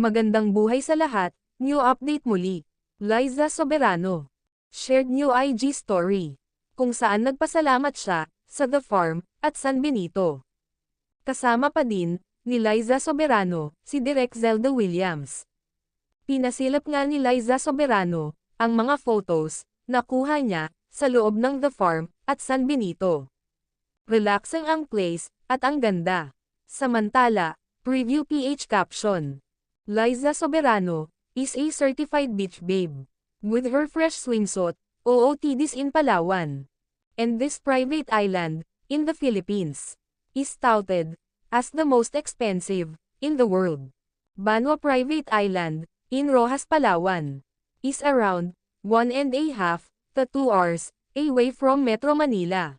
Magandang buhay sa lahat, new update muli. Liza Soberano. Shared new IG story. Kung saan nagpasalamat siya, sa The Farm, at San Benito. Kasama pa din, ni Liza Soberano, si Direk Zelda Williams. Pinasilap nga ni Liza Soberano, ang mga photos, na kuha niya, sa loob ng The Farm, at San Benito. Relaxing ang place, at ang ganda. Samantala, Preview PH Caption. Liza Soberano, is a certified beach babe. With her fresh swimsuit, OOTDs in Palawan. And this private island, in the Philippines, is touted, as the most expensive, in the world. Banwa Private Island, in Rojas, Palawan, is around, one and a half, to two hours, away from Metro Manila.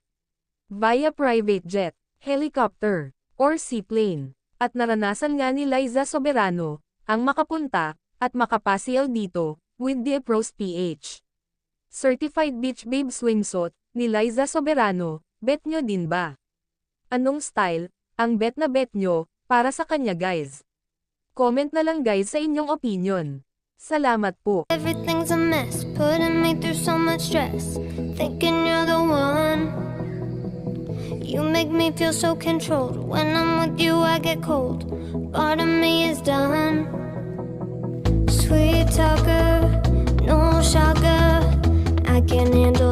Via private jet, helicopter, or seaplane. At naranasan nga ni Liza Soberano, ang makapunta, at makapasyal dito, with the Pros PH. Certified Beach Babe Swimsuit, ni Liza Soberano, bet nyo din ba? Anong style, ang bet na bet nyo, para sa kanya guys? Comment na lang guys sa inyong opinion. Salamat po. Everything's a mess, putting me through so much stress. Thinking me feel so controlled. When I'm with you, I get cold. Part of me is done. Sweet talker, no shocker. I can handle